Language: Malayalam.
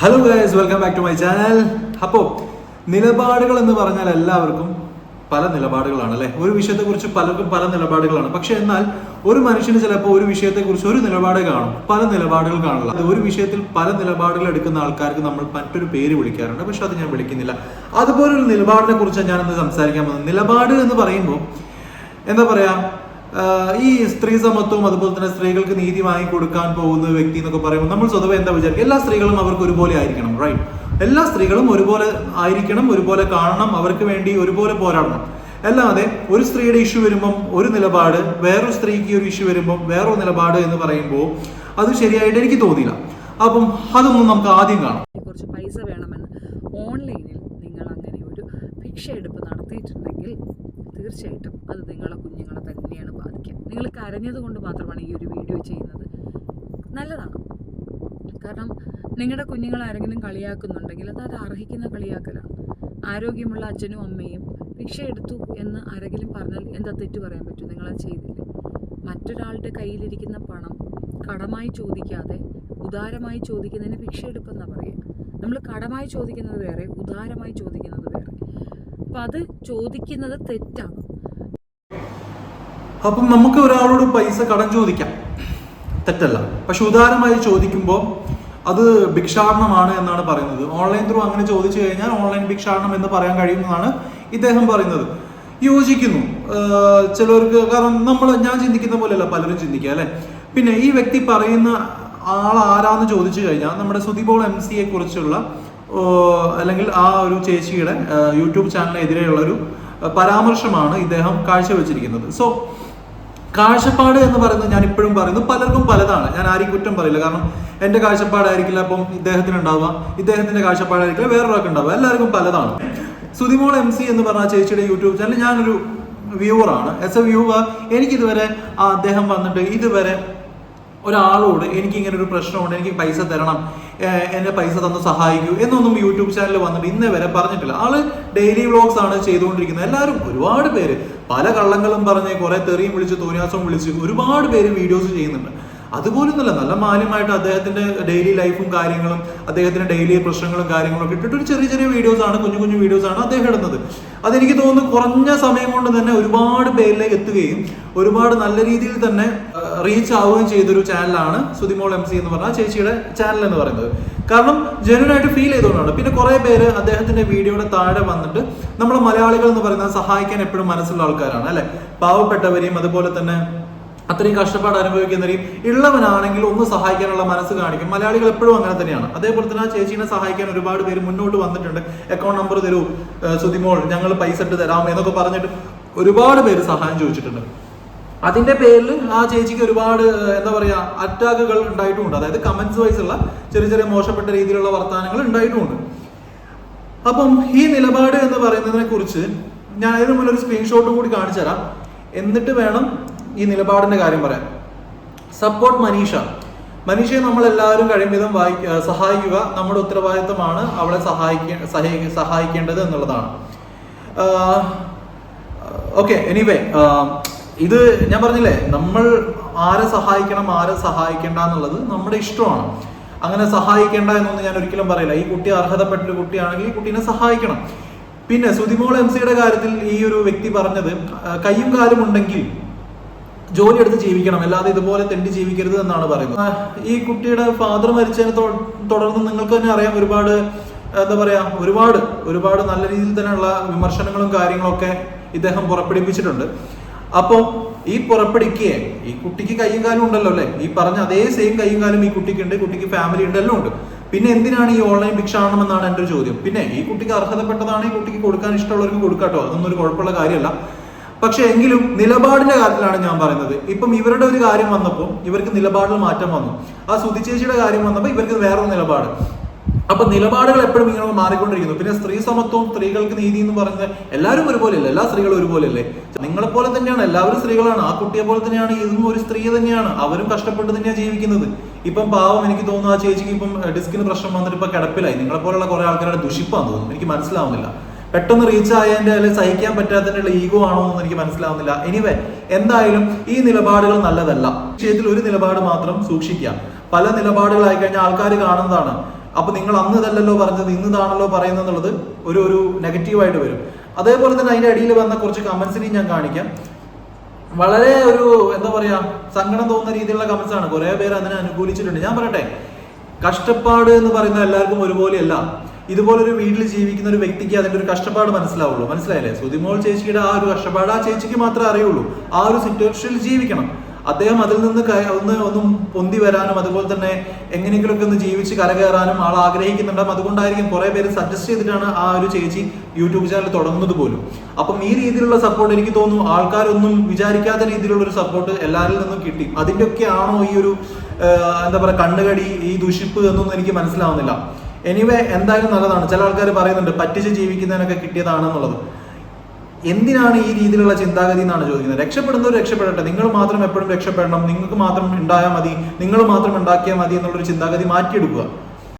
Hello guys welcome back to my channel അപ്പോൾ നിലപാടുകൾ എന്ന് പറഞ്ഞാൽ എല്ലാവർക്കും പല നിലപാടുകളാണ് അല്ലെ? ഒരു വിഷയത്തെക്കുറിച്ച് പലർക്കും പല നിലപാടുകളാണ്. പക്ഷെ എന്നാൽ ഒരു മനുഷ്യന് ചിലപ്പോൾ ഒരു വിഷയത്തെക്കുറിച്ച് ഒരു നിലപാട് കാണും. പല നിലപാടുകൾ കാണില്ല അത് ഒരു വിഷയത്തിൽ പല നിലപാടുകൾ എടുക്കുന്ന ആൾക്കാർക്ക് നമ്മൾ മറ്റൊരു പേര് വിളിക്കാറുണ്ട്. പക്ഷെ അത് ഞാൻ വിളിക്കുന്നില്ല. അതുപോലെ ഒരു നിലപാടിനെ കുറിച്ച് ഞാൻ ഇന്ന് സംസാരിക്കാൻ പോകുന്നത്. നിലപാട് എന്ന് പറയുമ്പോൾ എന്താ പറയാ ഈ സ്ത്രീ സമത്വം അതുപോലെ തന്നെ സ്ത്രീകൾക്ക് നീതി വാങ്ങിക്കൊടുക്കാൻ പോകുന്ന വ്യക്തി എന്നൊക്കെ പറയുമ്പോൾ നമ്മൾ സ്വതവേ എന്താ വിചാരിക്കും എല്ലാ സ്ത്രീകളും അവർക്ക് ഒരുപോലെ ആയിരിക്കണം റൈറ്റ് എല്ലാ സ്ത്രീകളും ഒരുപോലെ ആയിരിക്കണം ഒരുപോലെ കാണണം അവർക്ക് വേണ്ടി ഒരുപോലെ പോരാടണം. അല്ലാതെ ഒരു സ്ത്രീയുടെ ഇഷ്യൂ വരുമ്പം ഒരു നിലപാട് വേറൊരു സ്ത്രീക്ക് ഒരു ഇഷ്യൂ വരുമ്പം വേറൊരു നിലപാട് എന്ന് പറയുമ്പോൾ അത് ശരിയായിട്ട് എനിക്ക് തോന്നിയില്ല. അപ്പം അതൊന്നും നമുക്ക് ആദ്യം കാണാം. കുറച്ച് പൈസ വേണമെന്ന് ഓൺലൈനിൽ നിങ്ങൾ അങ്ങനെ ഒരു ഭിക്ഷയെടുപ്പ് നടത്തിയിട്ടുണ്ടെങ്കിൽ തീർച്ചയായിട്ടും. അത് നിങ്ങളെ കുഞ്ഞുങ്ങളെ തന്നെയാണ് ബാധിക്കുക. നിങ്ങൾ കരഞ്ഞത് കൊണ്ട് മാത്രമാണ് ഈ ഒരു വീഡിയോ ചെയ്യുന്നത്. നല്ലതാണ്. കാരണം നിങ്ങളുടെ കുഞ്ഞുങ്ങൾ ആരെങ്കിലും കളിയാക്കുന്നുണ്ടെങ്കിൽ അത് അത് അർഹിക്കുന്ന കളിയാക്കലാണ്. ആരോഗ്യമുള്ള അച്ഛനും അമ്മയും ഭിക്ഷ എടുത്തു എന്ന് ആരെങ്കിലും പറഞ്ഞാൽ എന്താ തെറ്റ് പറയാൻ പറ്റും? നിങ്ങളത് ചെയ്തില്ല? മറ്റൊരാളുടെ കയ്യിലിരിക്കുന്ന പണം കടമായി ചോദിക്കാതെ ഉദാരമായി ചോദിക്കുന്നതിന് ഭിക്ഷ എടുപ്പെന്നാണ് പറയുക. നമ്മൾ കടമായി ചോദിക്കുന്നത് വേറെ ഉദാരമായി ചോദിക്കുന്നത് അപ്പം അത് ചോദിക്കുന്നത് തെറ്റാണ്. അപ്പം നമുക്ക് ഒരാളോട് പൈസ കടം ചോദിക്കാം. തെറ്റല്ല. പക്ഷെ ഉദാരമായി ചോദിക്കുമ്പോൾ അത് ഭിക്ഷാടനമാണ് എന്നാണ് പറയുന്നത്. ഓൺലൈൻ ത്രൂ അങ്ങനെ ചോദിച്ചു കഴിഞ്ഞാൽ ഓൺലൈൻ ഭിക്ഷാടനം എന്ന് പറയാൻ കഴിയുന്നതാണ് ഇദ്ദേഹം പറയുന്നത്. യോജിക്കുന്നു. ചിലർക്ക് കാരണം നമ്മൾ ഞാൻ ചിന്തിക്കുന്ന പോലെയല്ല പലരും ചിന്തിക്കുക അല്ലെ? പിന്നെ ഈ വ്യക്തി പറയുന്ന ആൾ ആരാന്ന് ചോദിച്ചു കഴിഞ്ഞാൽ നമ്മുടെ സുതിബോൾ എം സിയെ കുറിച്ചുള്ള അല്ലെങ്കിൽ ആ ഒരു ചേച്ചിയുടെ യൂട്യൂബ് ചാനലിനെതിരെയുള്ള ഒരു പരാമർശമാണ് ഇദ്ദേഹം കാഴ്ചവെച്ചിരിക്കുന്നത്. സോ കാഴ്ചപ്പാട് എന്ന് പറയുന്നത് ഞാൻ ഇപ്പോഴും പറയുന്നു. പലർക്കും പലതാണ്. ഞാൻ ആരെയും കുറ്റം പറയില്ല. കാരണം എന്റെ കാഴ്ചപ്പാടായിരിക്കില്ല അപ്പം ഇദ്ദേഹത്തിന് ഉണ്ടാവുക ഇദ്ദേഹത്തിന്റെ കാഴ്ചപ്പാടായിരിക്കില്ല വേറൊരാൾക്ക് ഉണ്ടാവുക എല്ലാവർക്കും പലതാണ്. സുതിമോൾ എം സി എന്ന് പറഞ്ഞ ചേച്ചിയുടെ യൂട്യൂബ് ചാനൽ ഞാനൊരു വ്യൂവറാണ്. ആസ് എ വ്യൂവർ എനിക്കിതുവരെ അദ്ദേഹം വന്നിട്ട് ഇതുവരെ ഒരാളോട് എനിക്ക് ഇങ്ങനെ ഒരു പ്രശ്നമുണ്ട് എനിക്ക് പൈസ തരണം എന്നെ പൈസ തന്ന് സഹായിക്കൂ എന്നൊന്നും യൂട്യൂബ് ചാനൽ വന്നിട്ട് ഇന്നേ വരെ പറഞ്ഞിട്ടില്ല. ആൾ ഡെയിലി വ്ളോഗ്സ് ആണ് ചെയ്തുകൊണ്ടിരിക്കുന്നത്. എല്ലാവരും ഒരുപാട് പേര് പല കള്ളങ്ങളും പറഞ്ഞ് കുറെ തെറിയും വിളിച്ച് തോന്നിയാസവും വിളിച്ച് ഒരുപാട് പേര് വീഡിയോസ് ചെയ്യുന്നുണ്ട്. അതുപോലൊന്നുമല്ല നല്ല മാന്യമായിട്ട് അദ്ദേഹത്തിന്റെ ഡെയിലി ലൈഫും കാര്യങ്ങളും അദ്ദേഹത്തിന്റെ ഡെയിലി പ്രശ്നങ്ങളും കാര്യങ്ങളും ഒക്കെ ഇട്ടിട്ട് ഒരു ചെറിയ ചെറിയ വീഡിയോസ് ആണ് കുഞ്ഞു കുഞ്ഞു വീഡിയോസ് ആണ് അദ്ദേഹം ഇടുന്നത്. അതെനിക്ക് തോന്നുന്നു കുറഞ്ഞ സമയം കൊണ്ട് തന്നെ ഒരുപാട് പേരിലേക്ക് എത്തുകയും ഒരുപാട് നല്ല രീതിയിൽ തന്നെ റീച്ച് ആവുകയും ചെയ്തൊരു ചാനലാണ് സുതിമോൾ എം സി എന്ന് പറഞ്ഞ ചേച്ചിയുടെ ചാനൽ എന്ന് പറയുന്നത്. കാരണം ജനുവൻ ആയിട്ട് ഫീൽ ചെയ്തുകൊണ്ടാണ്. പിന്നെ കുറെ പേര് അദ്ദേഹത്തിന്റെ വീഡിയോയുടെ താഴെ വന്നിട്ട് നമ്മൾ മലയാളികൾ എന്ന് പറയുന്നത് സഹായിക്കാൻ എപ്പോഴും മനസ്സുള്ള ആൾക്കാരാണ് അല്ലെ? പാവപ്പെട്ടവരെയും അതുപോലെ തന്നെ അത്രയും കഷ്ടപ്പാട് അനുഭവിക്കുന്നവരെയും ഉള്ളവനാണെങ്കിൽ ഒന്ന് സഹായിക്കാനുള്ള മനസ്സ് കാണിക്കും. മലയാളികൾ എപ്പോഴും അങ്ങനെ തന്നെയാണ്. അതേപോലെ തന്നെ ആ ചേച്ചീനെ സഹായിക്കാൻ ഒരുപാട് പേര് മുന്നോട്ട് വന്നിട്ടുണ്ട്. അക്കൗണ്ട് നമ്പർ തരൂ സുതിമോൾ ഞങ്ങൾ പൈസ ഇട്ട് തരാം എന്നൊക്കെ പറഞ്ഞിട്ട് ഒരുപാട് പേര് സഹായം ചോദിച്ചിട്ടുണ്ട്. അതിന്റെ പേരിൽ ആ ചേച്ചിക്ക് ഒരുപാട് എന്താ പറയാ അറ്റാക്കുകൾ ഉണ്ടായിട്ടുമുണ്ട് അതായത് കമന്റ്സ് വൈസ് ഉള്ള ചെറിയ ചെറിയ മോശപ്പെട്ട രീതിയിലുള്ള വർത്തമാനങ്ങൾ ഉണ്ടായിട്ടുമുണ്ട് അപ്പം ഈ നിലപാട് എന്ന് പറയുന്നതിനെ കുറിച്ച് ഞാൻ അതിന് മുന്നേ ഒരു സ്ക്രീൻഷോട്ടും കൂടി കാണിച്ചു തരാം. എന്നിട്ട് വേണം ഈ നിലപാടിന്റെ കാര്യം പറയാം. സപ്പോർട്ട് മനീഷ. മനീഷയെ നമ്മൾ എല്ലാവരും കഴിയും വിധം വായി സഹായിക്കുക നമ്മുടെ ഉത്തരവാദിത്തമാണ് അവളെ സഹായിക്ക സഹായി- സഹായിക്കേണ്ടത് എന്നുള്ളതാണ്. ഓക്കെ എനിവേ ഇത് ഞാൻ പറഞ്ഞില്ലേ നമ്മൾ ആരെ സഹായിക്കണം ആരെ സഹായിക്കേണ്ട എന്നുള്ളത് നമ്മുടെ ഇഷ്ടമാണ്. അങ്ങനെ സഹായിക്കേണ്ട എന്നൊന്നും ഞാൻ ഒരിക്കലും പറയില്ല. ഈ കുട്ടി അർഹതപ്പെട്ടൊരു കുട്ടിയാണെങ്കിൽ ഈ കുട്ടീനെ സഹായിക്കണം. പിന്നെ സുതിമോൾ എം സിയുടെ കാര്യത്തിൽ ഈ ഒരു വ്യക്തി പറഞ്ഞത് കയ്യും കാലും ഉണ്ടെങ്കിൽ ജോലി എടുത്ത് ജീവിക്കണം അല്ലാതെ ഇതുപോലെ തെണ്ടി ജീവിക്കരുത് എന്നാണ് പറയുന്നത്. ഈ കുട്ടിയുടെ ഫാദർ മരിച്ചതിനെ തുടർന്ന് നിങ്ങൾക്ക് തന്നെ അറിയാം ഒരുപാട് എന്താ പറയാ ഒരുപാട് ഒരുപാട് നല്ല രീതിയിൽ തന്നെയുള്ള വിമർശനങ്ങളും കാര്യങ്ങളൊക്കെ ഇദ്ദേഹം പുറപ്പെടുവിച്ചിട്ടുണ്ട്. അപ്പോൾ ഈ പുറപ്പെടുക്കുകയെ ഈ കുട്ടിക്ക് കയ്യും കാലും ഉണ്ടല്ലോ അല്ലേ? ഈ പറഞ്ഞ അതേ സെയിം കയ്യും കാലും ഈ കുട്ടിക്ക് ഉണ്ട് കുട്ടിക്ക് ഫാമിലി ഉണ്ട് എല്ലാം ഉണ്ട്. പിന്നെ എന്തിനാണ് ഈ ഓൺലൈൻ ഭിക്ഷാടനം എന്നാണ് എന്റെ ഒരു ചോദ്യം. പിന്നെ ഈ കുട്ടിക്ക് അർഹതപ്പെട്ടതാണ് ഈ കുട്ടിക്ക് കൊടുക്കാൻ ഇഷ്ടമുള്ളവർക്ക് കൊടുക്കാട്ടോ അതൊന്നും ഒരു കുഴപ്പമുള്ള കാര്യമല്ല. പക്ഷെ എങ്കിലും നിലപാടിന്റെ കാര്യത്തിലാണ് ഞാൻ പറയുന്നത്. ഇപ്പം ഇവരുടെ ഒരു കാര്യം വന്നപ്പോൾ ഇവർക്ക് നിലപാടിൽ മാറ്റം വന്നു. ആ സുതിചേച്ചിയുടെ കാര്യം വന്നപ്പോൾ ഇവർക്ക് വേറൊരു നിലപാട്. അപ്പൊ നിലപാടുകൾ എപ്പോഴും ഇങ്ങനെ മാറിക്കൊണ്ടിരിക്കുന്നു. പിന്നെ സ്ത്രീ സമത്വം സ്ത്രീകൾക്ക് നീതി എന്ന് പറയുന്നത് എല്ലാവരും ഒരുപോലെയല്ല? എല്ലാ സ്ത്രീകളും ഒരുപോലെയല്ലേ? നിങ്ങളെ പോലെ തന്നെയാണ് എല്ലാവരും സ്ത്രീകളാണ്. ആ കുട്ടിയെ പോലെ തന്നെയാണ് ഇതും ഒരു സ്ത്രീ തന്നെയാണ്. അവരും കഷ്ടപ്പെട്ട് തന്നെയാണ് ജീവിക്കുന്നത്. ഇപ്പം പാവം എനിക്ക് തോന്നുന്നു ആ ചേച്ചിക്ക് ഇപ്പം ഡിസ്കിന് പ്രശ്നം വന്നിട്ട് ഇപ്പൊ കിടപ്പിലായി. നിങ്ങളെ പോലെയുള്ള കുറെ ആൾക്കാരുടെ ദുഷിപ്പാന്ന് തോന്നുന്നു. എനിക്ക് മനസ്സിലാവുന്നില്ല. പെട്ടെന്ന് റീച്ച് ആയതിന്റെ അല്ലെങ്കിൽ സഹിക്കാൻ പറ്റാത്തതിന്റെ ഈഗോ ആണോ എന്ന് എനിക്ക് മനസ്സിലാവുന്നില്ല. എനിവേ എന്തായാലും ഈ നിലപാടുകൾ നല്ലതല്ല. വിഷയത്തിൽ ഒരു നിലപാട് മാത്രം സൂക്ഷിക്കുക. പല നിലപാടുകളായി കഴിഞ്ഞാൽ ആൾക്കാർ കാണുന്നതാണ്. അപ്പൊ നിങ്ങൾ അന്ന് ഇതല്ലല്ലോ പറഞ്ഞത് ഇന്ന് ഇതാണല്ലോ പറയുന്നത് എന്നുള്ളത് ഒരു ഒരു നെഗറ്റീവായിട്ട് വരും. അതേപോലെ തന്നെ അതിന്റെ അടിയിൽ വന്ന കുറച്ച് കമന്റ്സിനെയും ഞാൻ കാണിക്കാം. വളരെ ഒരു എന്താ പറയാ സങ്കടം തോന്നുന്ന രീതിയിലുള്ള കമന്റ്സ് ആണ്. കുറെ പേര് അതിനെ അനുകൂലിച്ചിട്ടുണ്ട്. ഞാൻ പറയട്ടെ കഷ്ടപ്പാട് എന്ന് പറയുന്നത് എല്ലാവർക്കും ഒരുപോലെയല്ല. ഇതുപോലൊരു വീട്ടിൽ ജീവിക്കുന്ന ഒരു വ്യക്തിക്ക് അതിന്റെ ഒരു കഷ്ടപ്പാട് മനസ്സിലാവുള്ളൂ. മനസ്സിലായില്ലേ? സുതിമോൾ ചേച്ചിയുടെ ആ ഒരു കഷ്ടപ്പാട് ആ ചേച്ചിക്ക് മാത്രമേ അറിയുള്ളൂ. ആ ഒരു സിറ്റുവേഷനിൽ ജീവിക്കണം. അദ്ദേഹം അതിൽ നിന്ന് ഒന്ന് ഒന്നും പൊന്തി വരാനും അതുപോലെ തന്നെ എങ്ങനെയെങ്കിലുമൊക്കെ ഒന്ന് ജീവിച്ച് കരകയറാനും ആൾ ആഗ്രഹിക്കുന്നുണ്ടാവും അതുകൊണ്ടായിരിക്കും കുറെ പേര് സജസ്റ്റ് ചെയ്തിട്ടാണ് ആ ഒരു ചേച്ചി യൂട്യൂബ് ചാനൽ തുടങ്ങുന്നത് പോലും. അപ്പം ഈ രീതിയിലുള്ള സപ്പോർട്ട് എനിക്ക് തോന്നുന്നു ആൾക്കാരൊന്നും വിചാരിക്കാത്ത രീതിയിലുള്ള ഒരു സപ്പോർട്ട് എല്ലാവരിൽ നിന്നും കിട്ടി. അതിന്റെയൊക്കെ ആണോ ഈ ഒരു എന്താ പറയുക കണ്ണുകടി ഈ ദുഷിപ്പ് എന്നൊന്നും എനിക്ക് മനസ്സിലാവുന്നില്ല. എനിവേ എന്തായാലും നല്ലതാണ്. ചില ആൾക്കാർ പറയുന്നുണ്ട് പറ്റിച്ച് ജീവിക്കുന്നതിനൊക്കെ കിട്ടിയതാണെന്നുള്ളത്. എന്തിനാണ് ഈ രീതിയിലുള്ള ചിന്താഗതി എന്നാണ് ചോദിക്കുന്നത്. രക്ഷപ്പെടുന്നവർ രക്ഷപ്പെടട്ടെ. നിങ്ങൾ മാത്രം എപ്പോഴും രക്ഷപ്പെടണം. നിങ്ങൾക്ക് മാത്രം ഉണ്ടായാൽ മതി. നിങ്ങൾ മാത്രം ഉണ്ടാക്കിയാൽ മതി എന്നുള്ളൊരു ചിന്താഗതി മാറ്റിയെടുക്കുക.